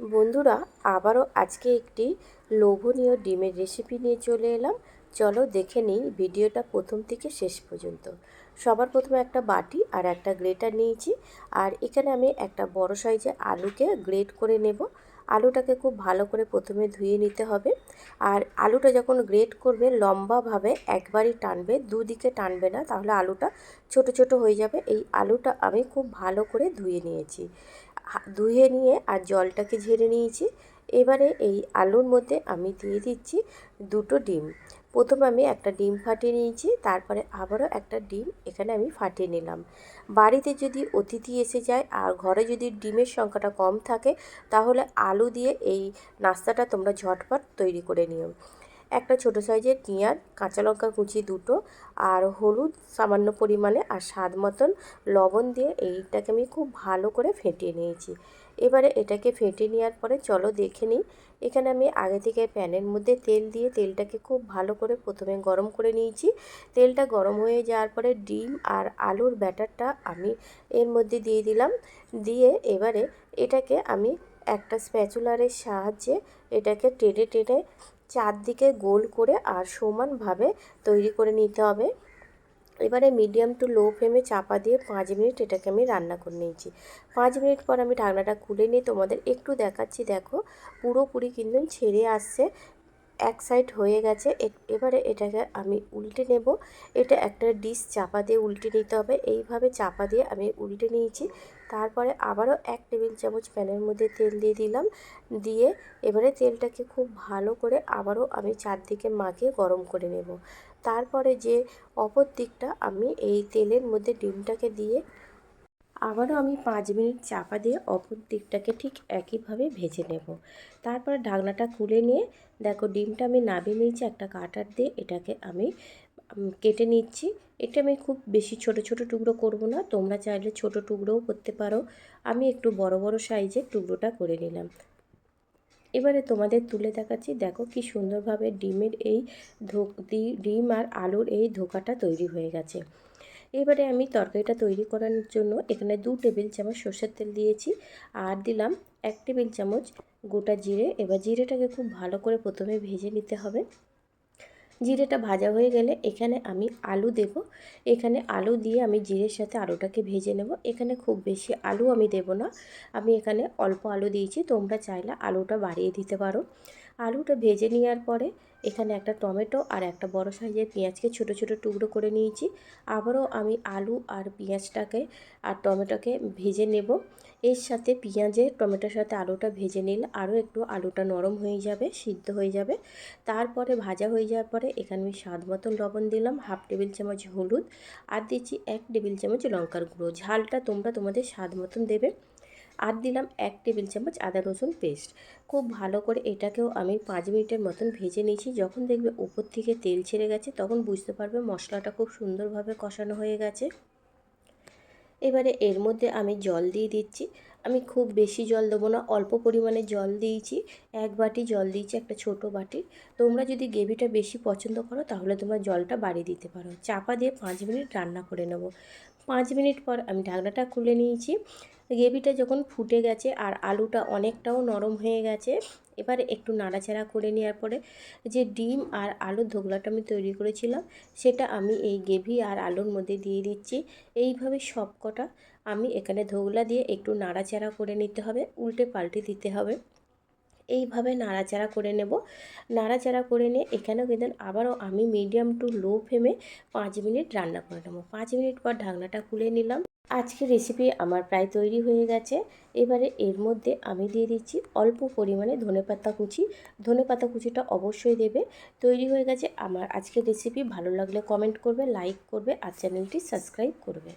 বন্ধুরা, আবারও আজকে একটি লোভনীয় ডিমের রেসিপি নিয়ে চলে এলাম। চলো দেখে নিই ভিডিওটা প্রথম থেকে শেষ পর্যন্ত। সবার প্রথমে একটা বাটি আর একটা গ্রেটার নিয়েছি। আর এখানে আমি একটা বড় সাইজে আলুকে গ্রেট করে নেব। আলুটাকে খুব ভালো করে প্রথমে ধুয়ে নিতে হবে। আর আলুটা যখন গ্রেট করবে, লম্বাভাবে একবারই টানবে, দুদিকে টানবে না, তাহলে আলুটা ছোট ছোট হয়ে যাবে। এই আলুটা আমি খুব ভালো করে ধুয়ে নিয়েছি। ধুয়ে নিয়ে আর জলটাকে ঝেড়ে নিয়েছি। এবারে এই আলুর মধ্যে আমি দিয়ে দিচ্ছি দুটো ডিম। প্রথমে আমি একটা ডিম ফাটিয়ে নিয়েছি, তারপরে আবারও একটা ডিম এখানে আমি ফাটিয়ে নিলাম। বাড়িতে যদি অতিথি এসে যায় আর ঘরে যদি ডিমের সংখ্যাটা কম থাকে, তাহলে আলু দিয়ে এই নাস্তাটা তোমরা ঝটপট তৈরি করে নিও। একটা ছোটো সাইজের পেঁয়াজ কাঁচা লঙ্কা কুচি দুটো আর হলুদ সামান্য পরিমাণে আর স্বাদ মতন লবণ দিয়ে এইটাকে আমি খুব ভালো করে ফেটিয়ে নিয়েছি। এবারে এটাকে ফেটে নেওয়ার পরে চলো দেখে নিই। এখানে আমি আগে থেকে প্যানের মধ্যে তেল দিয়ে তেলটাকে খুব ভালো করে প্রথমে গরম করে নিয়েছি। তেলটা গরম হয়ে যাওয়ার পরে ডিম আর আলুর ব্যাটারটা আমি এর মধ্যে দিয়ে দিলাম। দিয়ে এবারে এটাকে আমি একটা স্প্যাচুলারের সাহায্যে এটাকে টেনে টেনে চারদিকে গোল করে আর সমানভাবে তৈরি করে নিতে হবে। এবারে মিডিয়াম টু লো ফ্লেমে চাপা দিয়ে পাঁচ মিনিট এটাকে আমি রান্না করে নিয়েছি। পাঁচ মিনিট পর আমি ঢাকনাটা খুলে নিয়ে তোমাদের একটু দেখাচ্ছি। দেখো পুরোপুরি কিন্তু ছেড়ে আসছে। এক সাইড হয়ে গেছে এবারে এটাকে আমি উল্টে নেব। এটা একটা ডিশ চাপা দিয়ে উল্টে নিতে হবে। এইভাবে চাপা দিয়ে আমি উল্টে নিয়েছি। তারপরে আবারও এক টেবিল চামচ প্যানের মধ্যে তেল দিয়ে দিলাম। দিয়ে এবারে তেলটাকে খুব ভালো করে আবারও আমি চারদিকে মাখিয়ে গরম করে নেব। তারপরে যে অপর দিকটা, আমি এই তেলের মধ্যে ডিমটাকে দিয়ে আবারও আমি পাঁচ মিনিট চাপা দিয়ে অপর দিকটাকে ঠিক একইভাবে ভেজে নেব। তারপর ঢাকনাটা খুলে নিয়ে, দেখো ডিমটা আমি নাবিয়ে নিয়েছি, একটা কাটার দিয়ে এটাকে আমি কেটে নিচ্ছি। এটা আমি খুব বেশি ছোট ছোট টুকরো করব না, তোমরা চাইলে ছোট টুকরোও করতে পারো। আমি একটু বড় বড় সাইজের টুকরোটা করে নিলাম। এবারে তোমাদের তুলে দেখাচ্ছি, দেখো কি সুন্দরভাবে ডিমের এই ধোক ডিম আর আলুর এই ধোকাটা তৈরি হয়ে গেছে। এবারে আমি তরকারিটা তৈরি করার জন্য এখানে দু টেবিল চামচ সর্ষের তেল দিয়েছি আর দিলাম এক টেবিল চামচ গোটা জিরে। এবার জিরেটাকে খুব ভালো করে প্রথমে ভেজে নিতে হবে। জিরেটা ভাজা হয়ে গেলে এখানে আমি আলু দেব। এখানে আলু দিয়ে আমি জিরের সাথে আলুটাকে ভেজে নেব। এখানে খুব বেশি আলু আমি দেব না। আমি এখানে অল্প আলু দিয়েছি। তোমরা চাইলে আলুটা বাড়িয়ে দিতে পারো। আলুটা ভেজে নেওয়ার পরে এখানে একটা টমেটো আর একটা বড় সাইজের পেঁয়াজকে ছোট ছোট টুকরো করে নিয়েছি। আবারও আমি আলু আর পেঁয়াজটাকে আর টমেটোকে ভেজে নেব। এর সাথে পেঁয়াজে, টমেটোর সাথে আলুটা ভেজে নিলে আরও একটু আলুটা নরম হয়ে যাবে, সিদ্ধ হয়ে যাবে। তারপরে ভাজা হয়ে যাওয়ার পরে এখানে আমি স্বাদ মতন লবণ দিলাম, হাফ টেবিল চামচ হলুদ আর দিচ্ছি এক টেবিল চামচ লঙ্কার গুঁড়ো। ঝালটা তোমরা তোমাদের স্বাদ মতন দেবে। আর দিলাম এক টেবিল চামচ আদা রসুন পেস্ট খুব ভালো করে এটাকেও আমি পাঁচ মিনিটের মতন ভেজে নিয়েছি। যখন দেখবে উপর থেকে তেল ছেড়ে গেছে, তখন বুঝতে পারবে মশলাটা খুব সুন্দরভাবে কষানো হয়ে গেছে। এবারে এর মধ্যে আমি জল দিয়ে দিচ্ছি। আমি খুব বেশি জল দেবো না, অল্প পরিমাণে জল দিয়েছি। এক বাটি জল দিয়েছি, একটা ছোট বাটি। তোমরা যদি গ্রেভিটা বেশি পছন্দ করো, তাহলে তোমরা জলটা বাড়িয়ে দিতে পারো। চাপা দিয়ে পাঁচ মিনিট রান্না করে নেব। পাঁচ মিনিট পর আমি ঢাকনাটা খুলে নিয়েছি। গ্রেভিটা যখন ফুটে গেছে আর আলুটা অনেকটাও নরম হয়ে গেছে, এবারে একটু নাড়াচাড়া করে নেওয়ার পরে যে ডিম আর আলুর ধোগলাটা আমি তৈরি করেছিলাম, সেটা আমি এই গ্রেভি আর আলুর মধ্যে দিয়ে দিচ্ছি। এইভাবে সব কটা আমি এখানে ধোগলা দিয়ে একটু নাড়াচাড়া করে নিতে হবে, উল্টে পাল্টে দিতে হবে। এইভাবে নাড়াচাড়া করে নেব। নাড়াচাড়া করে নিয়ে এখানেও কিন্তু আবারও আমি মিডিয়াম টু লো ফ্লেমে পাঁচ মিনিট রান্না করে নেব। পাঁচ মিনিট পর ঢাকনাটা খুলে নিলাম। আজকের রেসিপি আমার প্রায় তৈরি হয়ে গেছে। এবারে এর মধ্যে আমি দিয়ে দিচ্ছি অল্প পরিমাণে ধনেপাতা কুচি। ধনেপাতা কুচিটা অবশ্যই দেবে। তৈরি হয়ে গেছে আমার আজকের রেসিপি ভালো লাগলে কমেন্ট করবে লাইক করবে আর চ্যানেলটি সাবস্ক্রাইব করবে।